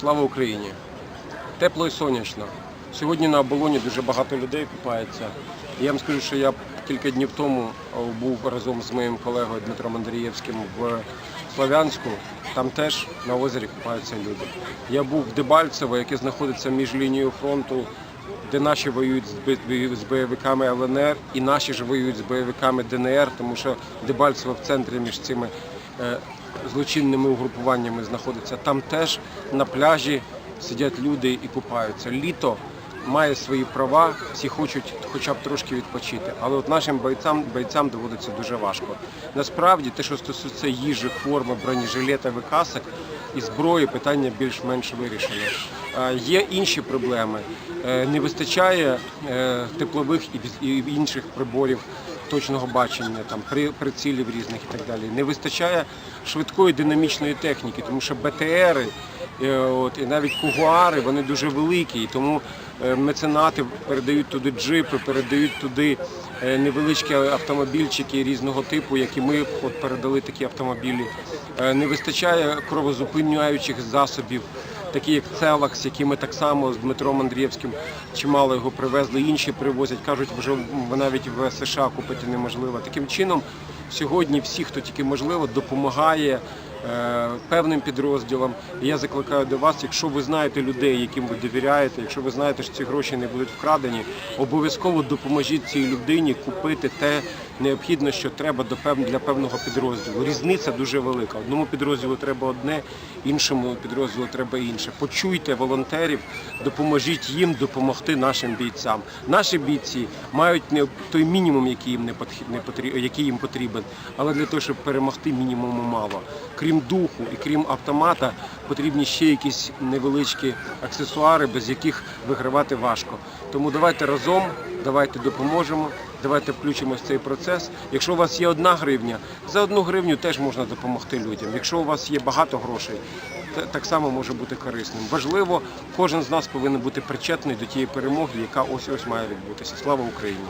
Слава Україні! Тепло і сонячно. Сьогодні на оболоні дуже багато людей купається. Я вам скажу, що я кілька днів тому був разом з моїм колегою Дмитром Андрієвським в Слов'янську. Там теж на озері купаються люди. Я був в Дебальцево, яке знаходиться між лінією фронту, де наші воюють з бойовиками ЛНР, і наші ж воюють з бойовиками ДНР, тому що Дебальцево в центрі між цими е, злочинними угрупуваннями знаходиться. Там теж на пляжі сидять люди і купаються. Літо має свої права, всі хочуть хоча б трошки відпочити. Але от нашим бойцям, бойцям доводиться дуже важко. Насправді, те, що стосується їжі, форми, бронежилета, викасок і зброї, питання більш-менш вирішено. А Є інші проблеми. Е, Не вистачає е, теплових і інших приборів точного бачення, там при прицілів різних і так далі. Не вистачає швидкої динамічної техніки, тому що БТРи е, от, і навіть кугуари вони дуже великі, і тому е, меценати передають туди джипи, передають туди е, невеличкі автомобільчики різного типу, які ми от передали такі автомобілі. Не вистачає кровозупиняючих засобів такі як Целакс, які ми так само з Дмитром Андрієвським чимало його привезли, інші привозять, кажуть, вже навіть в США купити неможливо. Таким чином, сьогодні всі, хто тільки можливо, допомагає певним підрозділам. Я закликаю до вас, якщо ви знаєте людей, яким ви довіряєте, якщо ви знаєте, що ці гроші не будуть вкрадені, обов'язково допоможіть цій людині купити те необхідне, що треба для певного підрозділу. Різниця дуже велика. Одному підрозділу треба одне, іншому підрозділу треба інше. Почуйте волонтерів, допоможіть їм допомогти нашим бійцям. Наші бійці мають той мінімум, який їм не який їм потрібен, але для того, щоб перемогти, мінімуму мало. Крім духу і крім автомата, потрібні ще якісь невеличкі аксесуари, без яких вигравати важко. Тому давайте разом, давайте допоможемо. Давайте включимося в цей процес. Якщо у вас є одна гривня, за одну гривню теж можна допомогти людям. Якщо у вас є багато грошей, так само може бути корисним. Важливо, кожен з нас повинен бути причетний до тієї перемоги, яка ось ось має відбутися. Слава Україні!